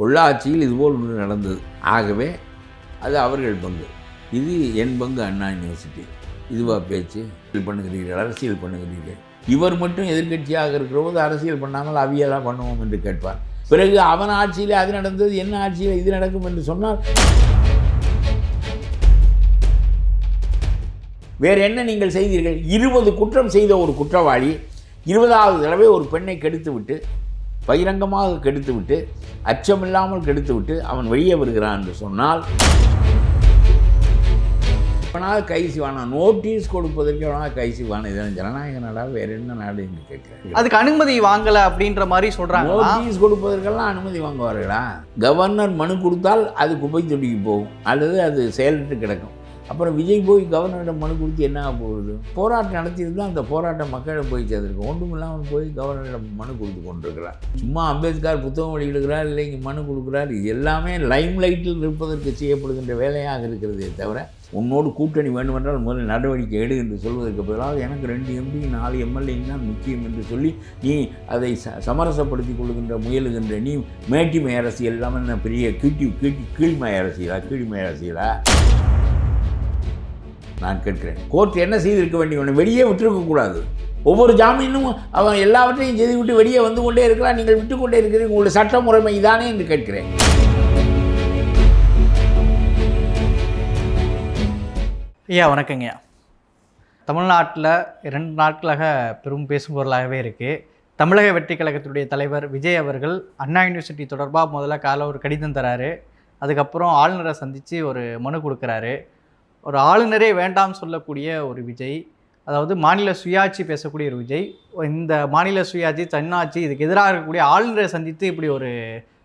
பொள்ளாச்சியில் இதுபோல் ஒன்று நடந்தது. ஆகவே அது அவர்கள் பங்கு. இது என் பங்கு அண்ணா யூனிவர்சிட்டி. இதுவா பேச்சு? பண்ணுகிறீர்கள் அரசியல் பண்ணுகிறீர்கள். இவர் மட்டும் எதிர்க்கட்சியாக இருக்கிற போது அரசியல் பண்ணாமல் அவியெல்லாம் பண்ணுவோம் என்று கேட்பார். பிறகு அவன் ஆட்சியில் அது நடந்தது என்ன ஆட்சியில் இது நடக்கும் என்று சொன்னால்? வேறு என்ன நீங்கள் செய்தீர்கள்? இருபது குற்றம் செய்த ஒரு குற்றவாளி இருபதாவது தடவை ஒரு பெண்ணை கெடுத்து விட்டு பகிரங்கமாக கெடுத்து விட்டு அச்சமில்லாமல் கெடுத்து விட்டு அவன் வெளியே வருகிறான் என்று சொன்னால் அவனால் கை செய்வானா நோட்டீஸ் கொடுப்பதற்கு அவனால் கை செய்வானா இதெல்லாம் ஜனநாயக நாடா? வேற என்ன நாடு என்று கேட்கிறேன் அதுக்கு அனுமதி வாங்கல அப்படின்ற மாதிரி சொல்றாங்களா? நோட்டீஸ் கொடுப்பதற்கெல்லாம் அனுமதி வாங்குவார்களா? கவர்னர் மனு கொடுத்தால் அது குப்பை தொட்டிக்கு போகும். அல்லது அது செயலற்று கிடக்கும். அப்புறம் விஜய் போய் கவர்னரிடம் மனு கொடுத்து என்ன ஆக போகுது? போராட்டம் நடத்தியிருந்தால் அந்த போராட்டம் மக்களிடம் போய் சேர்ந்துருக்கும். ஒன்றும் இல்லாமல் போய் கவர்னரிடம் மனு கொடுத்து கொண்டிருக்கிறார் சும்மா அம்பேத்கர் புத்தகம் வெளியிடுகிறார் இல்லை இங்கே மனு கொடுக்குறார். இது எல்லாமே லைம் லைட்டில் இருப்பதற்கு செய்யப்படுகின்ற வேலையாக இருக்கிறதே தவிர உன்னோடு கூட்டணி வேண்டுமென்றால் முதல்ல நடவடிக்கை எடு என்று சொல்வதற்கு பதிலாக எனக்கு ரெண்டு எம்பி நாலு எம்எல்ஏ தான் முக்கியம் என்று சொல்லி நீ அதை ச சமரசப்படுத்திக் கொள்கின்ற முயலுகின்ற நீ மேட்டிமை அரசியல் இல்லாமல் என்ன பெரிய கீட்டி கீட்டி கீழ்மை அரசியலா கீழ்மை அரசியலா? நான் கேட்கிறேன். கோர்ட் என்ன செய்திருக்க வேண்டிய வெளியே விட்டுருக்கக்கூடாது ஒவ்வொரு ஜாமீனும் அவன் எல்லாவற்றையும் செய்து விட்டு வெளியே வந்து கொண்டே இருக்கிறான். நீங்கள் விட்டு கொண்டே இருக்கிறீங்க உங்களுடைய சட்ட முறைமை இதானே என்று கேட்கிறேன். ஐயா வணக்கங்கய்யா தமிழ்நாட்டில் இரண்டு நாட்களாக பெரும் பேசும் பொருளாகவே இருக்குது தமிழக வெற்றி கழகத்துடைய தலைவர் விஜய் அவர்கள் அண்ணா யூனிவர்சிட்டி தொடர்பாக முதல்ல காலை ஒரு கடிதம் தராரு. அதுக்கப்புறம் ஆளுநரை சந்தித்து ஒரு மனு கொடுக்குறாரு. ஒரு ஆளுநரே வேண்டாம் சொல்லக்கூடிய ஒரு விஜய் அதாவது மாநில சுயாட்சி பேசக்கூடிய ஒரு விஜய் இந்த மாநில சுயாட்சி தன்னாட்சி இதுக்கு எதிராக இருக்கக்கூடிய ஆளுநரை சந்தித்து இப்படி ஒரு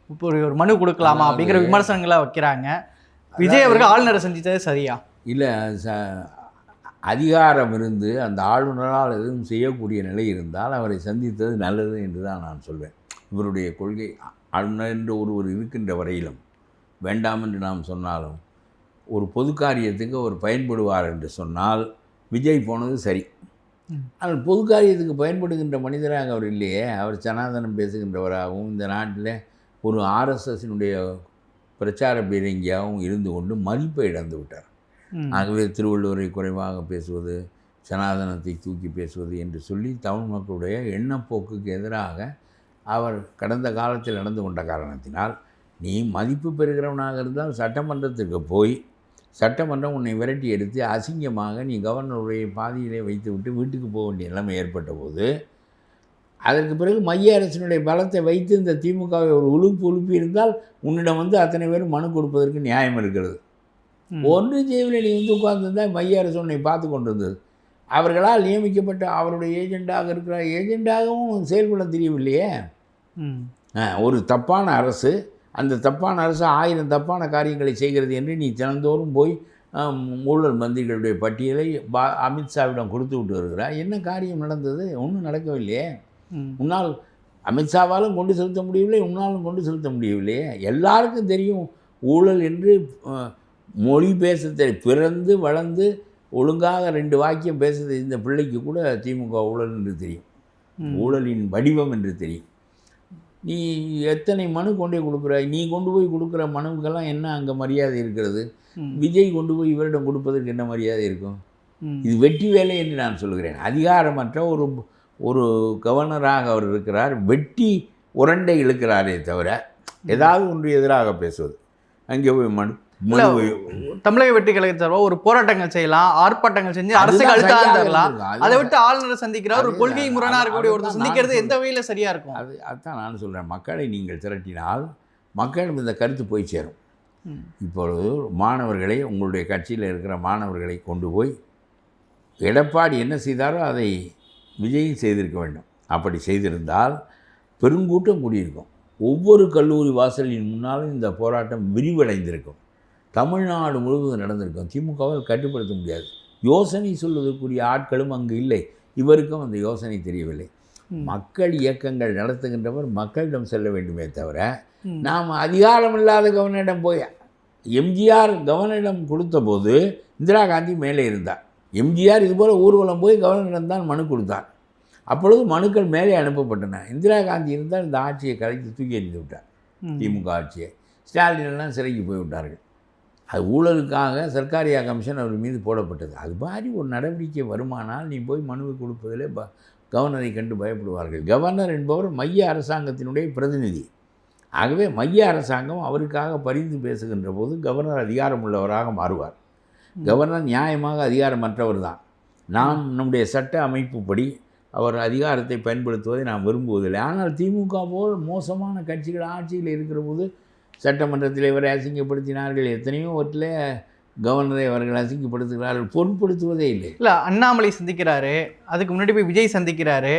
இப்படி ஒரு மனு கொடுக்கலாமா அப்படிங்கிற விமர்சனங்களை வைக்கிறாங்க. விஜய் அவர்கள் ஆளுநரை சந்தித்தது சரியா? இல்லை ச அதிகாரம் இருந்து அந்த ஆளுநரால் எதுவும் செய்யக்கூடிய நிலை இருந்தால் அவரை சந்தித்தது நல்லது என்று தான் நான் சொல்வேன். இவருடைய கொள்கை ஆளுநர் என்று ஒருவர் இருக்கின்ற வரையிலும் வேண்டாம் என்று நாம் சொன்னாலும் ஒரு பொது காரியத்துக்கு அவர் பயன்படுவார் என்று சொன்னால் விஜய் போனது சரி. ஆனால் பொது காரியத்துக்கு பயன்படுகின்ற மனிதராக அவர் இல்லையே அவர் சனாதனம் பேசுகின்றவராகவும் இந்த நாட்டில் ஒரு ஆர்எஸ்எஸ்னுடைய பிரச்சார பீரங்கியாகவும் இருந்து கொண்டு மதிப்பை இழந்து விட்டார். ஆகவே திருவள்ளுவரை குறைவாக பேசுவது சனாதனத்தை தூக்கி பேசுவது என்று சொல்லி தமிழ் மக்களுடைய எண்ணப்போக்குக்கு எதிராக அவர் கடந்த காலத்தில் நடந்து கொண்ட காரணத்தினால் நீ மதிப்பு பெறுகிறவனாக இருந்தால் சட்டமன்றத்திற்கு போய் சட்டமன்றம் உன்னை விரட்டி எடுத்து அசிங்கமாக நீ கவர்னருடைய பாதியிலே வைத்துவிட்டு வீட்டுக்கு போக வேண்டிய நிலைமை ஏற்பட்ட போது அதற்கு பிறகு மைய அரசினுடைய பலத்தை வைத்து இந்த திமுகவை ஒரு உழுப்பு உழுப்பி இருந்தால் உன்னிடம் வந்து அத்தனை பேரும் மனு கொடுப்பதற்கு நியாயம் இருக்கிறது. ஒன்று செய்யவில்லை நீ வந்து உட்கார்ந்துருந்தால் மைய அரசு உன்னை பார்த்து கொண்டிருந்தது. அவர்களால் நியமிக்கப்பட்ட அவருடைய ஏஜெண்டாக இருக்கிற ஏஜெண்டாகவும் செயல்பட தெரியவில்லையே. ஒரு தப்பான அரசு அந்த தப்பான அரசு ஆயிரம் தப்பான காரியங்களை செய்கிறது என்று நீ தினந்தோறும் போய் ஊழல் மந்திரிகளுடைய பட்டியலை பா அமித்ஷாவிடம் கொடுத்து விட்டு வருகிறாய். என்ன காரியம் நடந்தது? ஒன்றும் நடக்கவில்லையே. உன்னால் அமித்ஷாவாலும் கொண்டு செலுத்த முடியவில்லை உன்னாலும் கொண்டு செலுத்த முடியவில்லையே. எல்லாருக்கும் தெரியும் ஊழல் என்று மொழி பேச பிறந்து வளர்ந்து ஒழுங்காக ரெண்டு வாக்கியம் பேச தெரிந்த பிள்ளைக்கு கூட திமுக ஊழல் என்று தெரியும். ஊழலின் வடிவம் என்று தெரியும். நீ எத்தனை மனு கொண்டே கொடுக்குறாய் நீ கொண்டு போய் கொடுக்குற மனுவுக்கெல்லாம் என்ன அங்கே மரியாதை இருக்கிறது. விஜய் கொண்டு போய் இவரிடம் கொடுப்பதற்கு என்ன மரியாதை இருக்கும். இது வெட்டி வேலை என்று நான் சொல்கிறேன். அதிகாரமற்ற ஒரு ஒரு கவர்னராக அவர் இருக்கிறார். வெட்டி உரண்டை இழுக்கிறாரே தவிர ஏதாவது ஒன்று எதிராக பேசுவது. அங்கே போய் மனு தமிழக வெற்றி கழகத்தை சார்பா ஒரு போராட்டங்கள் செய்யலாம் ஆர்ப்பாட்டங்கள் செஞ்சு அரசுக்கு அழுத்தம் தரலாம். அதை விட்டு ஆளுநரை சந்திக்கிறார் ஒரு. கொள்கை முரணா இருக்கக்கூடிய ஒருத்தர் சந்திக்கிறது எந்த. வகையில சரியா இருக்கும் அது அதுதான் நான் சொல்கிறேன் மக்களை நீங்கள் திரட்டினால் மக்களிடம் இந்த கருத்து போய் சேரும். இப்பொழுது மாணவர்களை உங்களுடைய கட்சியில் இருக்கிற மாணவர்களை கொண்டு போய் எடப்பாடி என்ன செய்தாரோ அதை விஜயும் செய்திருக்க வேண்டும் அப்படி செய்திருந்தால் பெருங்கூட்டம் கூடியிருக்கும் ஒவ்வொரு கல்லூரி வாசலின் முன்னாலும் இந்த போராட்டம் விரிவடைந்திருக்கும் தமிழ்நாடு முழுவதும் நடந்திருக்கும். திமுகவால் கட்டுப்படுத்த முடியாது. யோசனை சொல்வதற்குரிய ஆட்களும் அங்கு இல்லை. இவருக்கும் அந்த யோசனை தெரியவில்லை. மக்கள் இயக்கங்கள் நடத்துகின்றவர் மக்களிடம் செல்ல வேண்டுமே தவிர. நாம் அதிகாரம் இல்லாத கவர்னரிடம் போய் எம்ஜிஆர் கவர்னரிடம் கொடுத்தபோது இந்திரா காந்தி மேலே இருந்தார். எம்ஜிஆர் இதுபோல் ஊர்வலம் போய் கவர்னரிடம் தான் மனு கொடுத்தார். அப்பொழுது மனுக்கள் மேலே அனுப்பப்பட்டன. இந்திரா காந்தி இருந்தால் இந்த ஆட்சியை கலைத்து தூக்கி எறிந்து விட்டார். திமுக ஆட்சியை. ஸ்டாலின் எல்லாம் சிறைக்கு போய்விட்டார்கள். அது ஊழலுக்காக சர்க்காரியா கமிஷன் அவர் மீது போடப்பட்டது. அது மாதிரி ஒரு நடவடிக்கை வருமானால் நீ போய் மனுவை கொடுப்பதிலே ப கவர்னரை கண்டு பயப்படுவார்கள். கவர்னர் என்பவர் மைய அரசாங்கத்தினுடைய பிரதிநிதி. ஆகவே மைய அரசாங்கம் அவருக்காக பரிந்து பேசுகின்ற போது கவர்னர் அதிகாரமுள்ளவராக மாறுவார். கவர்னர் நியாயமாக அதிகாரமற்றவர் தான். நாம் நம்முடைய சட்ட அமைப்புப்படி அவர் அதிகாரத்தை பயன்படுத்துவதை நாம் விரும்புவதில்லை. ஆனால் திமுக போல் மோசமான கட்சிகள் ஆட்சியில் இருக்கிற போது சட்டமன்றத்தில் இவரை அசிங்கப்படுத்தினார்கள். எத்தனையோ வட்டில் கவர்னரை அவர்கள் அசிங்கப்படுத்துகிறார்கள். பொருட்படுத்துவதே இல்லை. இல்ல அண்ணாமலை சந்திக்கிறாரு. அதுக்கு முன்னாடி போய் விஜய் சந்திக்கிறாரு.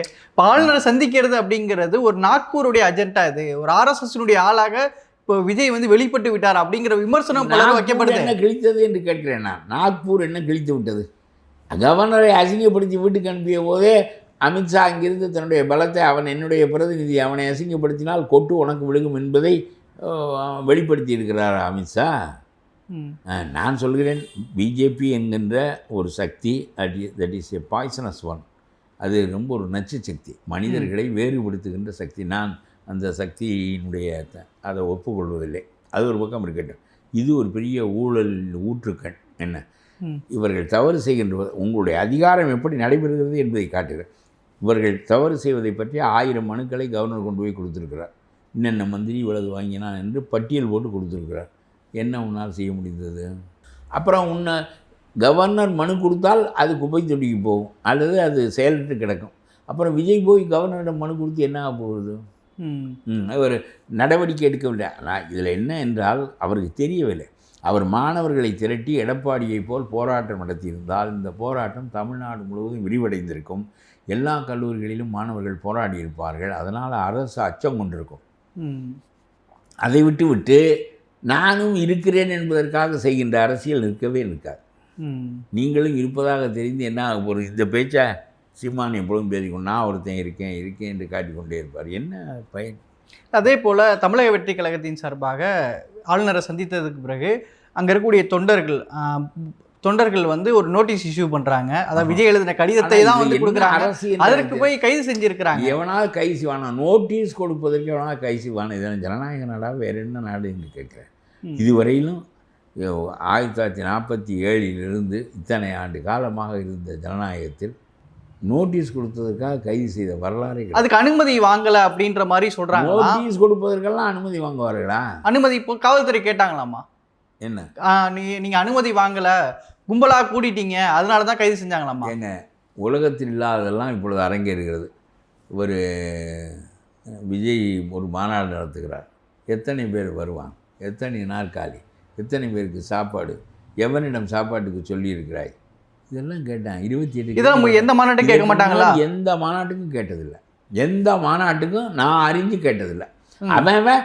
ஆளுநரை சந்திக்கிறது அப்படிங்கிறது ஒரு நாக்பூருடைய அஜெண்டா இது. ஒரு ஆர்எஸ்எஸ்னுடைய ஆளாக இப்போ விஜய் வந்து வெளிப்பட்டு விட்டார் அப்படிங்கிற விமர்சனம் நாக்பூர் வைக்கப்படுது என்ன கிழித்தது என்று கேட்கிறேன் நான். நாக்பூர் என்ன கிழித்து விட்டது? கவர்னரை அசிங்கப்படுத்தி வீட்டுக்கு அனுப்பிய போதே அமித்ஷா அங்கிருந்து தன்னுடைய பலத்தை அவன் என்னுடைய பிரதிநிதி அவனை அசிங்கப்படுத்தினால் கொட்டு உனக்கு விழுகும் என்பதை வெளிப்படுத்தி இருக்கிறார் அமித்ஷா நான் சொல்கிறேன் பிஜேபி என்கின்ற ஒரு சக்தி that is a poisonous one அது ரொம்ப ஒரு நச்சு சக்தி மனிதர்களை வேறுபடுத்துகின்ற சக்தி. நான் அந்த சக்தியினுடைய அதை ஒப்புக்கொள்வதில்லை. அது ஒரு பக்கம் இருக்கட்டும். இது ஒரு பெரிய ஊழல் ஊற்றுக்கண் என்ன. இவர்கள் தவறு செய்கின்ற உங்களுடைய அதிகாரம் எப்படி நடைபெறுகிறது என்பதை காட்டுகிறேன். இவர்கள் தவறு செய்வதை பற்றி ஆயிரம் மனுக்களை கவர்னர் கொண்டு போய் கொடுத்துருக்கிறார். இன்னென்ன மந்திரி இவ்வளவு வாங்கினான் என்று பட்டியல் போட்டு கொடுத்துருக்கிறார். என்ன உன்னால் செய்ய முடிந்தது? அப்புறம் உன்னை கவர்னர் மனு கொடுத்தால் அது குப்பை தொட்டிக்கு போகும். அல்லது அது செயலற்று கிடக்கும். அப்புறம் விஜய் போய் கவர்னரிடம் மனு கொடுத்து என்ன ஆக போகுது? அவர் நடவடிக்கை எடுக்கவில்லை. ஆனால் இதில் என்ன என்றால் அவருக்கு தெரியவில்லை. அவர் மாணவர்களை திரட்டி எடப்பாடியைப் போல் போராட்டம் நடத்தியிருந்தால் இந்த போராட்டம் தமிழ்நாடு முழுவதும் விரிவடைந்திருக்கும். எல்லா கல்லூரிகளிலும் மாணவர்கள் போராடி இருப்பார்கள் அதனால் அரசு அச்சம் கொண்டிருக்கும். அதை விட்டு விட்டு நானும் இருக்கிறேன் என்பதற்காக செய்கின்ற அரசியல் நிற்கவே நிற்காது ம். நீங்களும் இருப்பதாக தெரிந்து என்ன ஆக போகிறது இந்த பேச்சை சீமான் எப்பொழுதும் பேசிக்கொண்டு நான் ஒருத்தன் இருக்கேன் இருக்கேன் என்று காட்டிக்கொண்டே இருப்பார். என்ன பயன்? அதே போல தமிழக வெற்றி கழகத்தின் சார்பாக ஆளுநரை சந்தித்ததுக்கு பிறகு அங்க இருக்கக்கூடிய தொண்டர்கள் தொண்டர்கள் வந்து ஒரு நோட்டீஸ் இஷ்யூ பண்றாங்க. அதாவது விஜய் எழுதின கடிதத்தை தான் இது வந்து கொடுக்குறாங்க. அதற்கு? போய் கைது செஞ்சிருக்கிறாங்க. எவனாவது கை செய்வானா நோட்டீஸ் கொடுப்பதற்கு எவனாவது கை செய்வானா இதெல்லாம் ஜனநாயக நாடா வேறு என்ன நாடு என்று கேட்குறேன். இதுவரையிலும் ஆயிரத்தி தொள்ளாயிரத்தி நாற்பத்தி ஏழிலிருந்து இத்தனை ஆண்டு காலமாக இருந்த ஜனநாயகத்தில் நோட்டீஸ் கொடுத்ததற்காக கைது செய்த வரலாறு. அதுக்கு அனுமதி வாங்கல அப்படின்ற மாதிரி சொல்றாங்களா? நோட்டீஸ் கொடுப்பதற்கெல்லாம் அனுமதி வாங்குவார்களா? அனுமதி இப்போ காவல்துறை கேட்டாங்களாமா என்ன? நீ நீங்க அனுமதி வாங்கல. கும்பலா கூட்டிட்டீங்க அதனால தான் கைது செஞ்சாங்களாமா ஏங்க உலகத்தில் இல்லாததெல்லாம் இப்பொழுது அரங்கேறுகிறது. ஒரு விஜய் ஒரு மாநாடு நடத்துகிறார். எத்தனை பேர் வருவாங்க? எத்தனை நாற்காலி எத்தனை பேருக்கு சாப்பாடு? எவனிடம் சாப்பாட்டுக்கு சொல்லியிருக்கிறாய்? இதெல்லாம் கேட்டேன் இருபத்தி எட்டு இதெல்லாம் எந்த மாநாட்டும் கேட்க மாட்டாங்களா? எந்த மாநாட்டுக்கும் கேட்டதில்லை. எந்த மாநாட்டுக்கும் நான் அறிஞ்சு கேட்டதில்லை. அவன்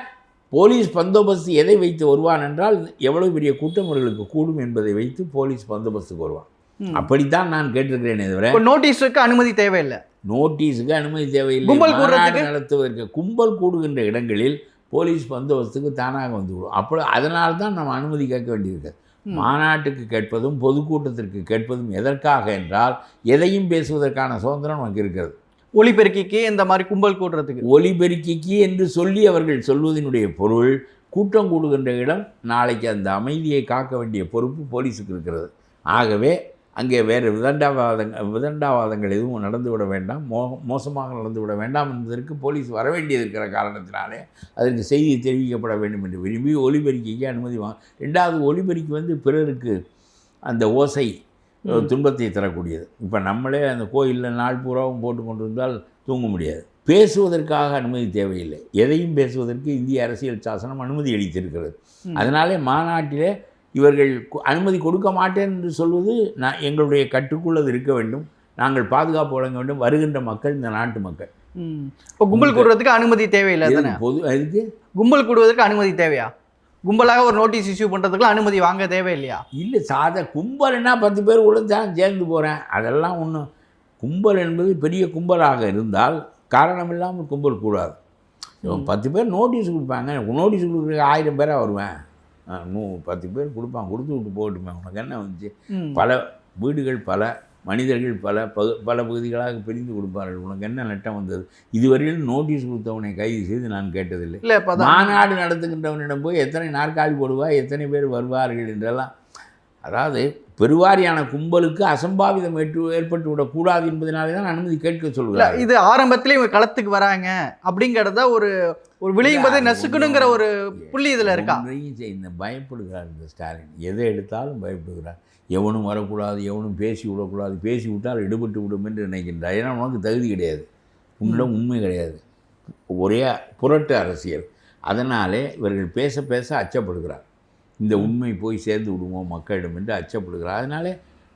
போலீஸ் பந்தோபஸ்து எதை வைத்து வருவான் என்றால் எவ்வளவு பெரிய கூட்டம் அவர்களுக்கு கூடும் என்பதை வைத்து போலீஸ் பந்தோபஸ்துக்கு வருவான். அப்படித்தான் நான் கேட்டிருக்கிறேனே தவிர இப்போ நோட்டீஸுக்கு அனுமதி தேவையில்லை நோட்டீஸுக்கு அனுமதி தேவையில்லை கும்பல் கூடுறதுக்கு? நடத்துவதற்கு கும்பல் கூடுகின்ற இடங்களில் போலீஸ் பந்தோபஸ்துக்கு தானாக வந்து விடும் அப்போ அதனால தான் நம்ம அனுமதி கேட்க வேண்டியிருக்கு. மாநாட்டுக்கு கேட்பதும் பொதுக்கூட்டத்திற்கு கேட்பதும் எதற்காக என்றால் எதையும் பேசுவதற்கான சுதந்திரம் நமக்கு இருக்கிறது ஒளிபெருக்கிக்கு இந்த மாதிரி கும்பல் கூடுறதுக்கு. ஒலிபெருக்கிக்கு என்று சொல்லி அவர்கள் சொல்வதனுடைய பொருள் கூட்டம் கூடுகின்ற இடம் நாளைக்கு அந்த அமைதியை காக்க வேண்டிய பொறுப்பு போலீஸுக்கு இருக்கிறது. ஆகவே அங்கே வேறு விதண்டாவாதங்கள் விதண்டாவாதங்கள் எதுவும் நடந்துவிட வேண்டாம். மோ மோசமாக நடந்துவிட வேண்டாம் என்பதற்கு போலீஸ் வர வேண்டியது இருக்கிற காரணத்தினாலே அதற்கு செய்தி தெரிவிக்கப்பட வேண்டும் என்று விரும்பி ஒலிபெருக்கிக்கு அனுமதி வாங்க ரெண்டாவது ஒலிபெருக்கி வந்து பிறருக்கு அந்த ஓசை துன்பத்தை தரக்கூடியது. இப்போ நம்மளே அந்த கோயிலில் நாள் பூராவும் போட்டு கொண்டு இருந்தால் தூங்க முடியாது. பேசுவதற்காக அனுமதி தேவையில்லை. எதையும் பேசுவதற்கு இந்திய அரசியல் சாசனம் அனுமதி அளித்திருக்கிறது. அதனாலே மாநாட்டிலே இவர்கள் அனுமதி கொடுக்க மாட்டேன் என்று சொல்வது நான் எங்களுடைய கட்டுக்குள் அது இருக்க வேண்டும். நாங்கள் பாதுகாப்பு வழங்க வேண்டும். வருகின்ற மக்கள் இந்த நாட்டு மக்கள். இப்போ கும்பல் கூடுறதுக்கு அனுமதி தேவையில்லை பொது அதுக்கு கும்பல் கூடுவதற்கு அனுமதி தேவையா? கும்பலாக ஒரு நோட்டீஸ் இஷ்யூ பண்றதுக்குலாம் அனுமதி வாங்க தேவையில்லையா? இல்லை சாத கும்பல்னா பத்து பேர் கூட தான் சேர்ந்து போகிறேன் அதெல்லாம் ஒன்றும் கும்பல் என்பது பெரிய கும்பலாக இருந்தால் காரணம் இல்லாமல் கும்பல் கூடாது. இவன் பத்து பேர் நோட்டீஸ் கொடுப்பாங்க. நோட்டீஸ் கொடுக்குறதுக்கு ஆயிரம் பேராக வருவேன். நூ பத்து பேர் கொடுப்பான். கொடுத்து விட்டு போகட்டுமே உனக்கு என்ன வந்துச்சு. பல வீடுகள் பல மனிதர்கள் பல பகு பல பகுதிகளாக பிரிந்து கொடுப்பார்கள். உனக்கு என்ன நட்டம் வந்தது? இதுவரையிலும் நோட்டீஸ் கொடுத்தவனை கைது செய்து நான் கேட்டதில்லை. இல்லை இப்போ மாநாடு நடத்துகின்றவனிடம் போய் எத்தனை நாற்காலி போடுவாய் எத்தனை பேர் வருவார்கள் என்றெல்லாம். அதாவது பெருவாரியான கும்பலுக்கு அசம்பாவிதம் ஏற்று ஏற்பட்டு விடக்கூடாது என்பதனாலே தான் அனுமதி கேட்க சொல்கிறார் இது ஆரம்பத்திலே இவங்க களத்துக்கு வராங்க. அப்படிங்கிறத ஒரு ஒரு விளையும் போது நசுக்கணுங்கிற ஒரு புள்ளி இதுல இருக்கா? இந்த பயப்படுகிறார் இந்த ஸ்டாலின். எதை எடுத்தாலும் பயப்படுகிறார். எவனும் வரக்கூடாது எவனும் பேசி விடக்கூடாது பேசி விட்டால் எடுபட்டு விடும் என்று நினைக்கின்றார் ஏன்னா உனக்கு தகுதி கிடையாது. உன்னிடம் உண்மை கிடையாது. ஒரே புரட்டு அரசியல். அதனாலே இவர்கள் பேச பேச அச்சப்படுகிறார். இந்த உண்மை போய் சேர்ந்து விடுவோம் மக்களிடம் என்று அச்சப்படுகிறார். அதனாலே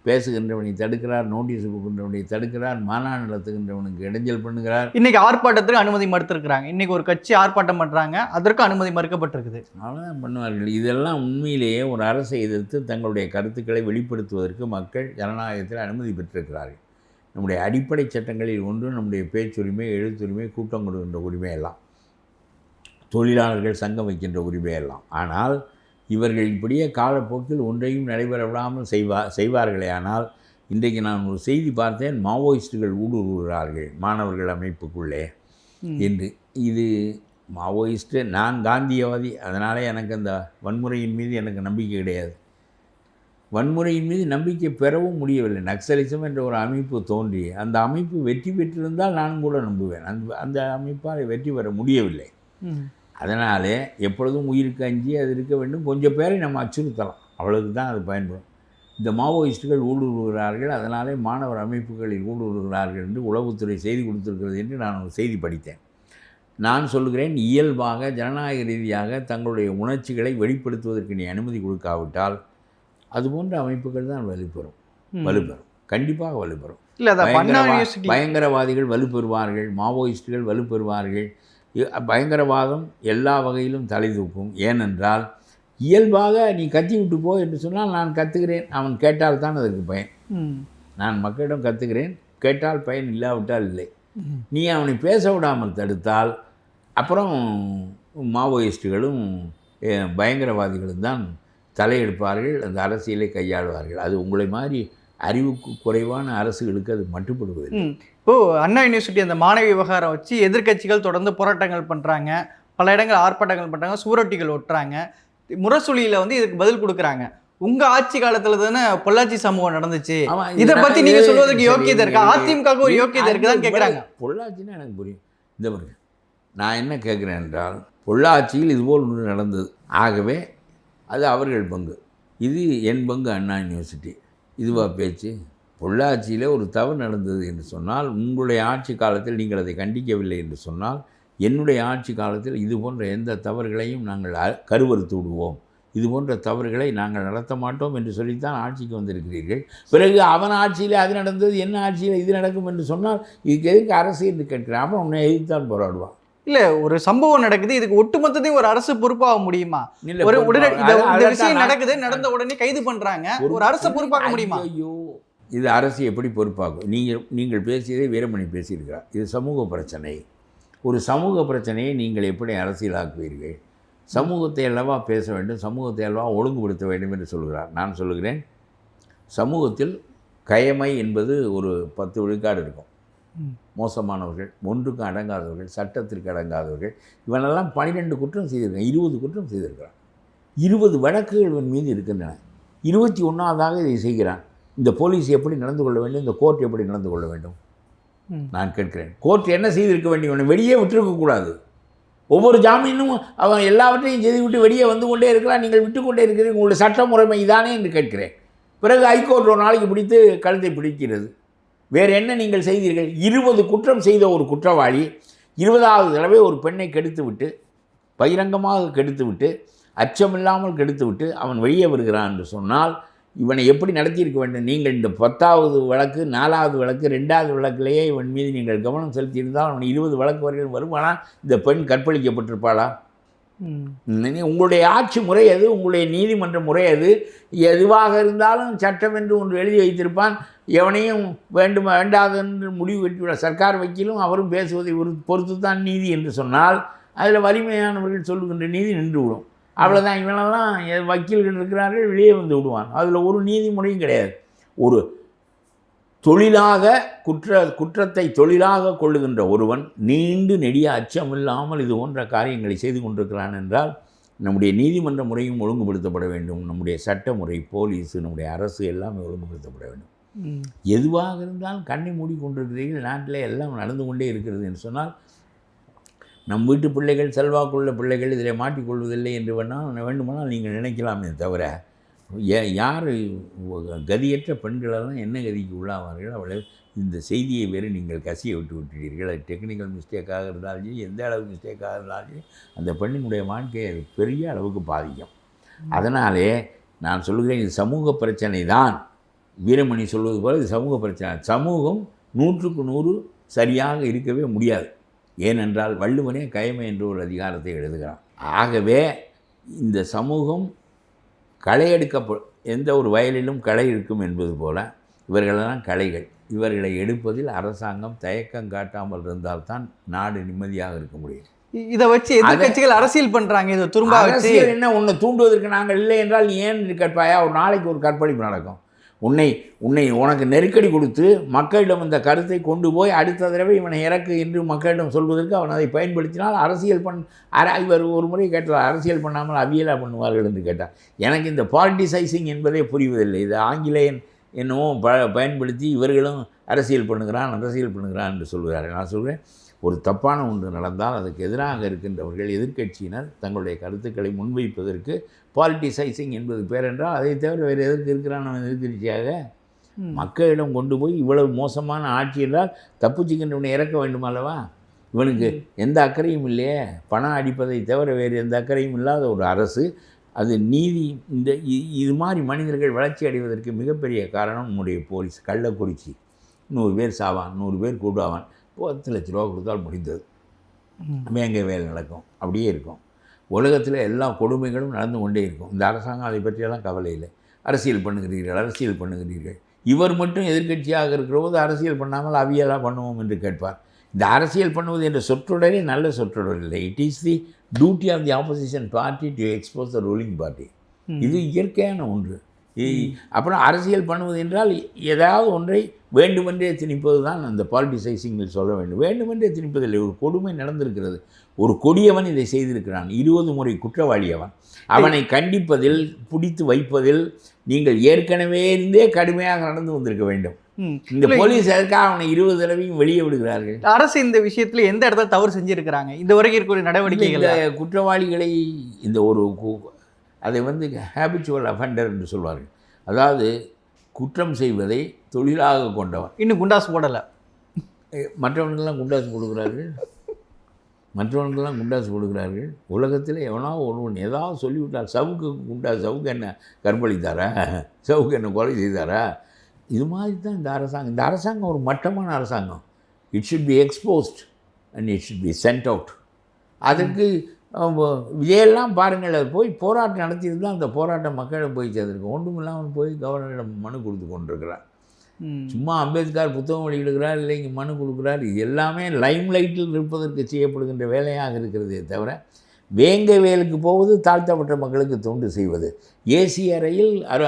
பேசுகின்றவனை தடுக்கிறார் நோட்டீஸ் கொடுக்கின்றவனை தடுக்கிறார் மாநாடு நடத்துகின்றவனுக்கு இடைஞ்சல் பண்ணுகிறார். இன்னைக்கு ஆர்ப்பாட்டத்துக்கு அனுமதி மறுத்திருக்கிறாங்க. இன்னைக்கு ஒரு கட்சி ஆர்ப்பாட்டம் பண்றாங்க. அதற்கும் அனுமதி மறுக்கப்பட்டிருக்குது. அவ்வளோதான் பண்ணுவார்கள். இதெல்லாம் உண்மையிலேயே ஒரு அரசை எதிர்த்து தங்களுடைய கருத்துக்களை வெளிப்படுத்துவதற்கு மக்கள் ஜனநாயகத்தில் அனுமதி பெற்றிருக்கிறார்கள். நம்முடைய அடிப்படை சட்டங்களில் ஒன்று நம்முடைய பேச்சுரிமை எழுத்துரிமை கூட்டம் கொடுக்கின்ற உரிமை எல்லாம் தொழிலாளர்கள் சங்கம் வைக்கின்ற உரிமை எல்லாம் ஆனால் இவர்கள் இப்படியே காலப்போக்கில் ஒன்றையும் நடைபெற விடாமல் செய்வா செய்வார்களே ஆனால் இன்றைக்கு நான் ஒரு செய்தி பார்த்தேன் மாவோயிஸ்டுகள் ஊடுருவுகிறார்கள் மாணவர்கள் அமைப்புக்குள்ளே. என்று. இது மாவோயிஸ்ட்டு நான் காந்தியவாதி அதனாலே எனக்கு அந்த வன்முறையின் மீது எனக்கு நம்பிக்கை கிடையாது. வன்முறையின் மீது நம்பிக்கை பெறவும் முடியவில்லை. நக்சலிசம் என்ற ஒரு அமைப்பு தோன்றி அந்த அமைப்பு வெற்றி பெற்றிருந்தால் நானும் கூட நம்புவேன். அந்த அந்த அமைப்பால் வெற்றி பெற முடியவில்லை. அதனாலே எப்பொழுதும் உயிருக்கு அஞ்சி அது இருக்க வேண்டும். கொஞ்சம் பேரை நம்ம அச்சுறுத்தலாம். அவ்வளவுக்கு தான் அது பயன்படும். இந்த மாவோயிஸ்டுகள் ஊடுருவுகிறார்கள். அதனாலே மாணவர் அமைப்புகளில் ஊடுருவுகிறார்கள் என்று உளவுத்துறை செய்தி கொடுத்திருக்கிறது என்று நான் ஒரு செய்தி படித்தேன். நான் சொல்கிறேன் இயல்பாக ஜனநாயக ரீதியாக தங்களுடைய உணர்ச்சிகளை வெளிப்படுத்துவதற்கு நீ அனுமதி கொடுக்காவிட்டால் அதுபோன்ற அமைப்புகள் தான் வலுப்பெறும். வலுப்பெறும். கண்டிப்பாக வலுப்பெறும். பயங்கரவாதிகள் வலுப்பெறுவார்கள் மாவோயிஸ்டுகள் வலுப்பெறுவார்கள். பயங்கரவாதம் எல்லா வகையிலும் தலை தூக்கும். ஏனென்றால் இயல்பாக நீ கத்தி விட்டு போ என்று சொன்னால் நான் கத்துகிறேன். அவன் கேட்டால் தான் அதற்கு பயன். நான் மக்களிடம் கத்துகிறேன். கேட்டால் பயன் இல்லாவிட்டால் இல்லை. நீ அவனை பேச விடாமல் தடுத்தால் அப்புறம் மாவோயிஸ்டுகளும் பயங்கரவாதிகளும் தான் தலையெடுப்பார்கள் அந்த அரசியலை கையாளுவார்கள். அது உங்களை மாதிரி அறிவுக்கு குறைவான அரசுகளுக்கு அது மட்டுப்படுவதில்லை. ம். இப்போ அண்ணா யூனிவர்சிட்டி அந்த மாணவி விவகாரம் வச்சு எதிர்க்கட்சிகள் தொடர்ந்து போராட்டங்கள் பண்றாங்க. பல இடங்கள் ஆர்ப்பாட்டங்கள் பண்றாங்க சுவரொட்டிகள் ஒட்டுறாங்க. முரசொலியில வந்து இதுக்கு பதில் கொடுக்குறாங்க. உங்க ஆட்சி காலத்துல தானே பொள்ளாச்சி சம்பவம் நடந்துச்சு. இத இது பத்தி நான் நீங்க இது- சொல்வதற்கு யோக்கியதை இருக்கா? அதிமுக ஒரு யோக்கியதை இருக்குதான்னு அது கேக்குறாங்க. பொள்ளாச்சின்னா எனக்கு புரியும். இந்த பாருங்க நான் என்ன கேட்குறேன் என்றால் பொள்ளாச்சியில் இதுபோல் ஒன்று நடந்தது. ஆகவே அது அவர்கள் பங்கு. இது என் பங்கு அண்ணா யூனிவர்சிட்டி. இதுவா பேச்சு? பொள்ளாச்சியில் ஒரு தவறு நடந்தது என்று சொன்னால் உங்களுடைய ஆட்சி காலத்தில் நீங்கள் அதை கண்டிக்கவில்லை என்று சொன்னால் என்னுடைய ஆட்சி காலத்தில் இது போன்ற எந்த தவறுகளையும் நாங்கள் கருவறுத்து விடுவோம். இது போன்ற தவறுகளை நாங்கள் நடத்த மாட்டோம் என்று சொல்லித்தான் ஆட்சிக்கு வந்திருக்கிறீர்கள். பிறகு அவன் ஆட்சியில் அது நடந்தது என்ன ஆட்சியில் இது நடக்கும் என்று சொன்னால் இதுக்கு எதுக்கு அரசு என்று கேட்கிறேன். அவன் உன்னை எதிர்த்தான் போராடுவான். இல்ல ஒரு சம்பவம் நடக்குது இதுக்கு ஒட்டுமொத்தத்தையும் ஒரு அரசு பொறுப்பாக முடியுமா? இல்ல, ஒரு உடனே இந்த விஷயம் நடக்குது நடந்த உடனே கைது பண்றாங்க. ஒரு அரசு பொறுப்பாக்க முடியுமா? ஐயோ இது அரசு எப்படி பொறுப்பாக்கும் நீங்கள் நீங்கள் பேசியதை வீரமணி பேசியிருக்கிறார். இது சமூக பிரச்சனை. ஒரு சமூக பிரச்சனையை நீங்கள் எப்படி அரசியலாக்குவீர்கள்? சமூகத்தை அல்லவா பேச வேண்டும் சமூகத்தை அல்லவா ஒழுங்குபடுத்த வேண்டும் என்று சொல்கிறார். நான் சொல்லுகிறேன் சமூகத்தில் கயமை என்பது ஒரு பத்து விழுக்காடு இருக்கும். மோசமானவர்கள் ஒன்றுக்கு அடங்காதவர்கள் சட்டத்திற்கு அடங்காதவர்கள் இவனெல்லாம் பன்னிரெண்டு குற்றம் செய்திருக்கான் இருபது குற்றம் செய்திருக்கிறான். இருபது வழக்குகள் இவன் மீது இருக்கின்றன. இருபத்தி ஒன்றாவதாக இதை செய்கிறான். இந்த போலீஸ் எப்படி நடந்து கொள்ள வேண்டும்? இந்த கோர்ட் எப்படி நடந்து கொள்ள வேண்டும். நான் கேட்கிறேன். கோர்ட் என்ன செய்திருக்க இவனை வெளியே விட்டிருக்கக்கூடாது ஒவ்வொரு ஜாமீனும் அவன் எல்லாவற்றையும் செய்துவிட்டு வெளியே வந்து கொண்டே இருக்கிறான். நீங்கள் விட்டு கொண்டே இருக்கிறீர்கள். உங்களுடைய சட்ட முறைமை இதானே என்று கேட்கிறேன். பிறகு ஹைகோர்ட் ஒரு நாளைக்கு பிடித்து கழுத்தை பிடிக்கிறது. வேறு என்ன நீங்கள் செய்தீர்கள்? இருபது குற்றம் செய்த ஒரு குற்றவாளி இருபதாவது தடவை ஒரு பெண்ணை கெடுத்து விட்டு பகிரங்கமாக கெடுத்து விட்டு அச்சமில்லாமல் கெடுத்து விட்டு அவன் வெளியே வருகிறான் என்று சொன்னால் இவனை எப்படி நடத்தியிருக்க வேண்டும்? நீங்கள் இந்த பத்தாவது வழக்கு நாலாவது வழக்கு ரெண்டாவது வழக்கிலேயே இவன் மீது நீங்கள் கவனம் செலுத்தியிருந்தால் அவன் இருபது வழக்கு வரையில் வருவானா? இந்த பெண் கற்பழிக்கப்பட்டிருப்பாளா? உங்களுடைய ஆட்சி முறை எது? உங்களுடைய நீதிமன்ற முறை எது? எதுவாக இருந்தாலும் சட்டம் என்று ஒன்று எழுதி வைத்திருப்பான். எவனையும் வேண்டும் வேண்டாது என்று முடிவு வெட்டிவிட சர்க்கார் வக்கீலும் அவரும் பேசுவதை பொறுத்து தான் நீதி என்று சொன்னால் அதில் வலிமையானவர்கள் சொல்லுகின்ற நீதி நின்றுவிடும். அவ்வளோதான் இவனெல்லாம் வக்கீல்கள் இருக்கிறார்கள் வெளியே வந்து விடுவான். அதில் ஒரு நீதிமுறையும் கிடையாது. ஒரு தொழிலாக குற்ற குற்றத்தை தொழிலாக கொள்ளுகின்ற ஒருவன் நீண்டு நெடிய அச்சமில்லாமல் இது போன்ற காரியங்களை செய்து கொண்டிருக்கிறான் என்றால் நம்முடைய நீதிமன்ற முறையும் ஒழுங்குபடுத்தப்பட வேண்டும். நம்முடைய சட்ட முறை போலீஸ் நம்முடைய அரசு எல்லாமே ஒழுங்குபடுத்தப்பட வேண்டும். எதுவாக இருந்தாலும் கண்ணை மூடி கொண்டிருக்கிறீர்கள் நாட்டில் எல்லாம் நடந்து கொண்டே இருக்கிறது என்று சொன்னால் நம் வீட்டு பிள்ளைகள் செல்வாக்குள்ள பிள்ளைகள் இதில் மாட்டிக்கொள்வதில்லை என்று வேணால் வேண்டுமானால் நீங்கள் நினைக்கலாமே தவிர யார் கதியற்ற பெண்களெல்லாம் என்ன கதிக்கு உள்ளாவார்கள்? அவளை இந்த செய்தியை வேறு நீங்கள் கசிய விட்டு விட்டுட்டீர்கள் அது டெக்னிக்கல் மிஸ்டேக்காக இருந்தாலும் சரி எந்த அளவு மிஸ்டேக்காக இருந்தாலும் சரி அந்த பெண்ணினுடைய வாழ்க்கையை அது பெரிய அளவுக்கு பாதிக்கும். அதனாலே நான் சொல்லுகிறேன் இது சமூக பிரச்சனை தான். வீரமணி சொல்வது போல இது சமூக பிரச்சனை. சமூகம் நூற்றுக்கு நூறு சரியாக இருக்கவே முடியாது. ஏனென்றால் வள்ளுவனே கயமை என்ற ஒரு அதிகாரத்தை எழுதுகிறான். ஆகவே இந்த சமூகம் களை எடுக்கப்ப எந்த ஒரு வயலிலும் களை இருக்கும் என்பது போல இவர்களெல்லாம் களைகள். இவர்களை எடுப்பதில் அரசாங்கம் தயக்கம் காட்டாமல் இருந்தால்தான் நாடு நிம்மதியாக இருக்க முடியும். இதை வச்சு எதிர்க்கட்சிகள் அரசியல் பண்றாங்க இதை துரும்பா என்ன உன்னை தூண்டுவதற்கு நாங்கள் இல்லை என்றால் ஏன் கேட்பாயா? ஒரு நாளைக்கு ஒரு கற்பழிப்பு நடக்கும். உன்னை உன்னை உனக்கு நெருக்கடி கொடுத்து மக்களிடம் இந்த கருத்தை கொண்டு போய் அடுத்த தடவை இவனை இறக்கு என்று மக்களிடம் சொல்வதற்கு அவன் அதை பயன்படுத்தினால் அரசியல் பண் அர இவர் ஒரு முறை கேட்டார் அரசியல் பண்ணாமல் அவியலாக பண்ணுவார்கள் என்று கேட்டார். எனக்கு இந்த பாலிட்டிசைசிங் என்பதே புரிவதில்லை. இது ஆங்கிலேயன் என்னவோ ப பயன்படுத்தி இவர்களும் அரசியல் பண்ணுகிறான் அரசியல் பண்ணுகிறான் என்று சொல்கிறார் நான் சொல்கிறேன் ஒரு தப்பான ஒன்று நடந்தால் அதுக்கு எதிராக இருக்கின்றவர்கள் எதிர்க்கட்சியினர் தங்களுடைய கருத்துக்களை முன்வைப்பதற்கு பாலிட்டிசைசிங் என்பது பேர் என்றால் அதை தவிர வேறு எதற்கு இருக்கிறான் அவன் எதிர்க்கட்சியாக? ம். மக்களிடம் கொண்டு போய் இவ்வளவு மோசமான ஆட்சி என்றால் தப்புச்சிக்கின்றவனை இறக்க வேண்டும் அல்லவா? இவனுக்கு எந்த அக்கறையும் இல்லையே. பணம் அடிப்பதை தவிர வேறு எந்த அக்கறையும் இல்லாத ஒரு அரசு அது நீதி இந்த இது மாதிரி மனிதர்கள் வளர்ச்சி அடைவதற்கு மிகப்பெரிய காரணம் நம்முடைய போலீஸ் கள்ளக்குறிச்சி. நூறு பேர் சாவான் நூறு பேர் கூடுவான் பத்து லட்ச ரூபா கொடுத்தால் முடிந்தது. வேங்க வேலை நடக்கும். அப்படியே இருக்கும். உலகத்தில் எல்லா கொடுமைகளும் நடந்து கொண்டே இருக்கும். இந்த அரசாங்கம் அதை பற்றியெல்லாம் கவலை இல்லை. அரசியல் பண்ணுகிறீர்கள் அரசியல் பண்ணுகிறீர்கள். இவர் மட்டும் எதிர்க்கட்சியாக இருக்கிற போது அரசியல் பண்ணாமல் அவியலாக பண்ணுவோம் என்று கேட்பார். இந்த அரசியல் பண்ணுவது என்ற சொற்றொடரே நல்ல சொற்றொடர் இல்லை. It is the duty of the opposition party to expose the ruling party. இது இயற்கையான ஒன்று. அப்புறம் அரசியல் பண்ணுவது என்றால் ஏதாவது ஒன்றை வேண்டுமென்றே திணிப்பது தான் அந்த பாலிட்டிசைசிங்கில் சொல்ல வேண்டும். வேண்டுமென்றே திணிப்பதில்லை ஒரு கொடுமை நடந்திருக்கிறது. ஒரு கொடியவன் இதை செய்திருக்கிறான். இருபது முறை குற்றவாளி அவன். அவனை கண்டிப்பதில் பிடித்து வைப்பதில் நீங்கள் ஏற்கனவே இருந்தே கடுமையாக நடந்து வந்திருக்க வேண்டும். இந்த போலீஸ் எதற்காக அவனை இருபது தடவையும் வெளியே விடுகிறார்கள்? அரசு இந்த விஷயத்துல எந்த இடத்துல தவறு செஞ்சிருக்கிறாங்க? இந்த வரைக்கும் இருக்கக்கூடிய நடவடிக்கைகள் குற்றவாளிகளை இந்த ஒரு அதை வந்து ஹேபிச்சுவல் அஃபெண்டர் என்று சொல்வார்கள். அதாவது குற்றம் செய்வதை தொழிலாக கொண்டவன் இன்னும் குண்டாஸ் போடல. மற்றவனுக்கெல்லாம் குண்டாசு கொடுக்குறார்கள். மற்றவனுக்கெல்லாம் குண்டாசு கொடுக்குறார்கள். உலகத்தில் எவனோ ஒருவன் ஏதாவது சொல்லிவிட்டால் சவுக்கு குண்டா சவுக்கு என்ன கற்பழித்தாரா? சவுக்கு என்ன கொலை செய்தாரா? இது மாதிரி தான் இந்த அரசாங்கம். இந்த அரசாங்கம் ஒரு மட்டமான அரசாங்கம். It should be exposed and it should be sent out அதற்கு விஜயெல்லாம் பாருங்கள் அது போய் போராட்டம் நடத்தியிருந்தா அந்த போராட்டம் மக்களிடம் போய் சேர்ந்திருக்கு. ஒன்றும் இல்லாமல் போய் கவர்னரிடம் மனு கொடுத்து கொண்டிருக்கிறார். சும்மா அம்பேத்கர் புத்தகம் வெளியிடுகிறார் இல்லை இங்கே மனு கொடுக்குறார் இது எல்லாமே லைம் லைட்டில் இருப்பதற்கு செய்யப்படுகின்ற வேலையாக இருக்கிறதே தவிர வேங்க வேலுக்கு போவது தாழ்த்தப்பட்ட மக்களுக்கு தொண்டு செய்வது. ஏசி அறையில் அர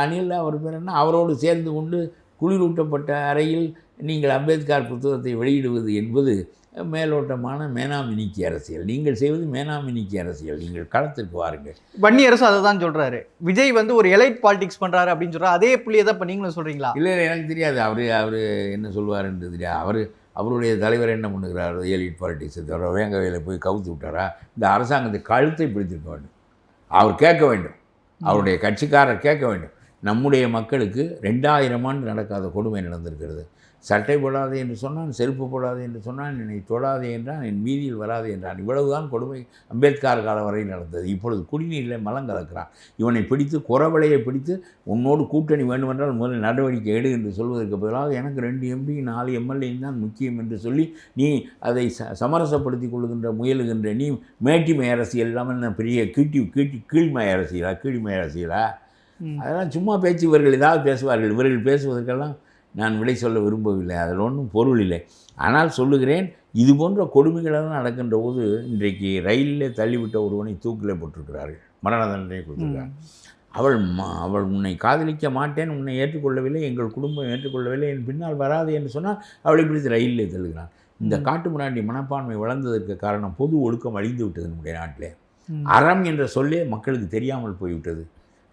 அனில் அவர் பேர் என்ன? அவரோடு சேர்ந்து கொண்டு குளிரூட்டப்பட்ட அறையில் நீங்கள் அம்பேத்கர் புத்தகத்தை வெளியிடுவது என்பது மேலோட்டமான மேனாமினிக்கு அரசியல். நீங்கள் செய்வது மேனாமினிக்கு அரசியல். நீங்கள் களத்திற்கு வாருங்கள். வன்னி அரசு அதை தான் சொல்றாரு. விஜய் வந்து ஒரு எலைட் பாலிடிக்ஸ் பண்றாரு அப்படின்னு சொல்றாரு. அதே புள்ளியை தான் இப்ப நீங்களும் சொல்றீங்களா? இல்லை இல்லை எனக்கு தெரியாது. அவர் அவர் என்ன சொல்வாருன்றது தெரியாது. அவர் அவருடைய தலைவர் என்ன பண்ணுகிறார்? எலிட் பாலிட்டிக்ஸை தவிர வேங்க வேலை போய் கவுத்து விட்டாரா? இந்த அரசாங்கத்தை கழுத்தை பிடித்திருக்க வேண்டும். அவர் கேட்க வேண்டும். அவருடைய கட்சிக்காரர் கேட்க வேண்டும். நம்முடைய மக்களுக்கு ரெண்டாயிரம் ஆண்டு நடக்காத கொடுமை நடந்திருக்கிறது. சட்டை போடாதே என்று சொன்னான் செருப்பு போடாதே என்று சொன்னான் என்னை தொடாதே என்றான் என் வீதியில் வராதே என்றான். இவ்வளவுதான் கொடுமை அம்பேத்கர் காலம் வரை நடந்தது. இப்பொழுது குடிநீரில் மலம் கலக்கிறான். இவனை பிடித்து குறவளையை பிடித்து உன்னோடு கூட்டணி வேண்டுமென்றால் முதலில் நடவடிக்கை எடு என்று சொல்வதற்கு பதிலாக எனக்கு ரெண்டு எம்பி நாலு எம்எல்ஏ தான் முக்கியம் என்று சொல்லி நீ அதை ச சமரசப்படுத்தி கொள்ளுகின்ற முயலுகின்ற நீ மேட்டிமை அரசியல் இல்லாமல் என்ன பெரிய கீட்டி கீட்டி கீழ்மை அரசியலா கீழ்மை அரசியலா. அதெல்லாம் சும்மா பேச்சு இவர்கள் ஏதாவது பேசுவார்கள். இவர்கள் பேசுவதற்கெல்லாம் நான் விடை சொல்ல விரும்பவில்லை அதில் ஒன்றும் பொருள் இல்லை. ஆனால் சொல்லுகிறேன் இது போன்ற கொடுமைகளெல்லாம் நடக்கின்ற போது இன்றைக்கு ரயிலில் தள்ளிவிட்ட ஒருவனை தூக்கில் போட்டிருக்கிறார்கள். மரண தண்டனை கொடுத்துருக்காங்க அவள் அவள் உன்னை காதலிக்க மாட்டேன் உன்னை ஏற்றுக்கொள்ளவில்லை எங்கள் குடும்பம் ஏற்றுக்கொள்ளவில்லை என் பின்னால் வராது என்று சொன்னால் அவளை பிடித்து ரயிலில் தள்ளுகிறான். இந்த காட்டு முன்னாடி மனப்பான்மை வளர்ந்ததற்கு காரணம் பொது ஒழுக்கம் அழிந்து விட்டது நம்முடைய நாட்டிலே. அறம் என்ற சொல்லே மக்களுக்கு தெரியாமல் போய்விட்டது.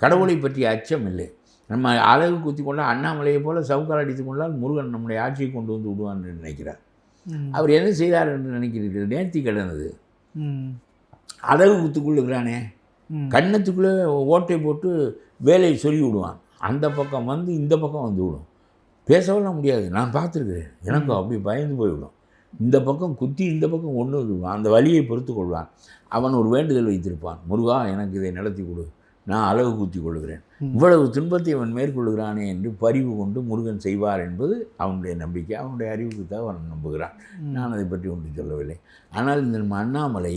கடவுளை பற்றிய அச்சம் இல்லை. நம்ம அழகு குத்தி கொண்டால் அண்ணாமலையை போல சவுக்கால் அடித்து கொண்டால் முருகன் நம்முடைய ஆட்சியை கொண்டு வந்து விடுவான் என்று நினைக்கிறார். அவர் என்ன செய்தார் என்று நினைக்கிறீர்கள்? நேர்த்தி கிடந்தது. அழகு குத்துக்குள்ளுகிறானே ம். கன்னத்துக்குள்ளே ஓட்டை போட்டு வேலையை சொல்லி விடுவான் அந்த பக்கம் வந்து இந்த பக்கம் வந்து விடும். பேசவெல்லாம் முடியாது. நான் பார்த்துருக்கிறேன். எனக்கு அப்படி பயந்து போய்விடும். இந்த பக்கம் குத்தி இந்த பக்கம் ஒன்று விடுவான். அந்த வலியை பொறுத்து கொள்வான். அவன் ஒரு வேண்டுதல் வைத்திருப்பான். முருகா எனக்கு இதை நடத்தி கொடு. நான் அழகு குத்தி கொள்கிறேன். இவ்வளவு துன்பத்தை அவன் மேற்கொள்கிறானே என்று பரிவு கொண்டு முருகன் செய்வார் என்பது அவனுடைய நம்பிக்கை. அவனுடைய அறிவுக்கு தான் அவன் நம்புகிறான். நான் அதை பற்றி ஒன்றும் சொல்லவில்லை. ஆனால் இந்த நம்ம அண்ணாமலை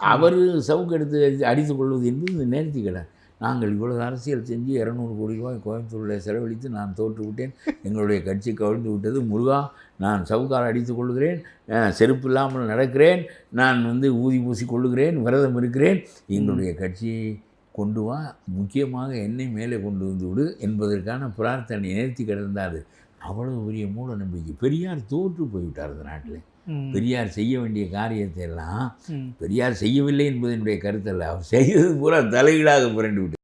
அவர் சவுக்கு எடுத்து அடித்து அடித்துக் கொள்வது என்பது இந்த நேர்த்தி கடை நாங்கள் இவ்வளவு அரசியல் செஞ்சு இரநூறு கோடி ரூபாய் கோயம்புத்தூரில் செலவழித்து நான் தோற்று விட்டேன் எங்களுடைய கட்சி கவிழ்ந்து விட்டது. முருகா நான் சவுக்கால் அடித்துக் கொள்கிறேன் செருப்பு இல்லாமல் நடக்கிறேன். நான் வந்து ஊதி பூசி கொள்ளுகிறேன். விரதம் இருக்கிறேன். எங்களுடைய கட்சியை கொண்டு வா முக்கியமாக என்னை மேலே கொண்டு வந்து விடு என்பதற்கான பிரார்த்தனை நேர்த்தி கிடந்தாது அவ்வளவு பெரிய மூட நம்பிக்கை பெரியார் தோற்று போய்விட்டார் இந்த நாட்டில். பெரியார் செய்ய வேண்டிய காரியத்தை எல்லாம். பெரியார் செய்யவில்லை என்பது என்னுடைய கருத்தல்ல அவர் செய்தது பூரா தலைகீழாக புரண்டு விட்டு